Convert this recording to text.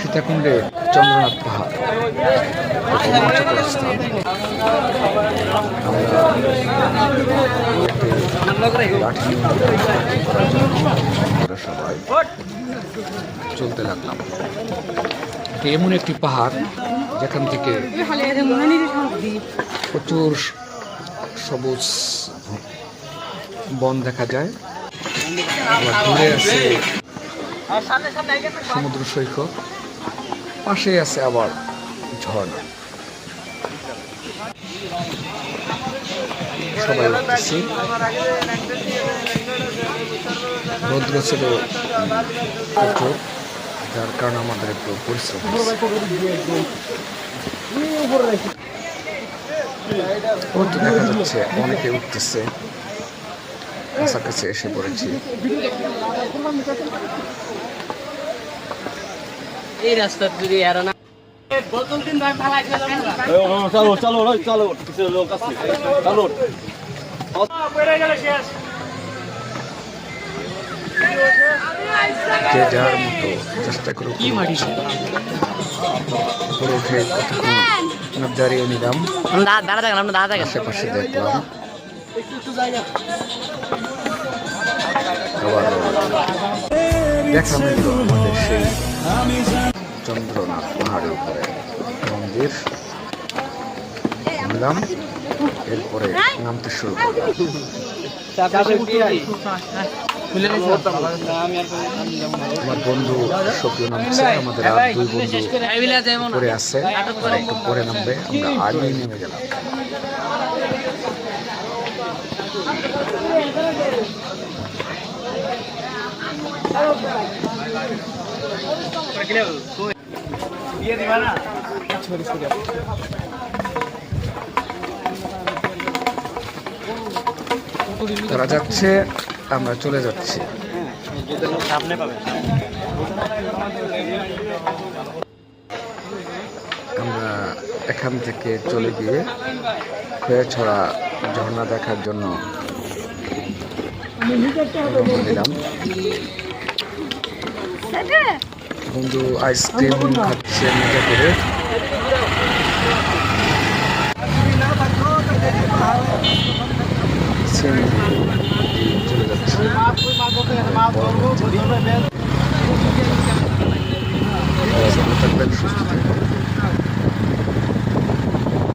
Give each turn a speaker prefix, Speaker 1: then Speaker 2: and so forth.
Speaker 1: সীতাকুণ্ডে চন্দ্রনাথ পাহাড়। সবাই চলতে লাগলাম। এমন একটি পাহাড় যেখান থেকে প্রচুর সবুজ বন দেখা যায়। দূরে আছে। সমুদ্র সৈকত। পাশে আছে আবার ঝর্ণা। সবাই উঠতেছি। রৌদ্র ছিল প্রচুর, যার কারণে আমাদের একটু পরিশ্রম অনেকে উঠতেছে। কাছাকাছি এসে পড়েছি।
Speaker 2: এই রাস্তা যদি আর না।
Speaker 3: চালো চালো চালো লোক আছে চালো
Speaker 1: যে যার মতো চেষ্টা করে উপরে উঠে কতক্ষণ দাঁড়িয়ে নিলাম। আশেপাশে দেখলাম। আবার দেখা মিলল আমাদের সেই চন্দ্রনাথ পাহাড়ের উপরে মন্দির। নামলাম। এরপরে নামতে শুরু আমার বন্ধু সক্রিয় নামছে আমাদের আর দুই বন্ধু পরে আছে একটু পরে নামবে আমরা আগেই নেমে গেলাম। তারা যাচ্ছে, আমরা চলে যাচ্ছি। আমরা এখান থেকে চলে গিয়ে ছড়া ঝর্ণা দেখার জন্য দিলাম। বন্ধু আইসক্রিম খাচ্ছে মজা করে। চলে যাচ্ছে।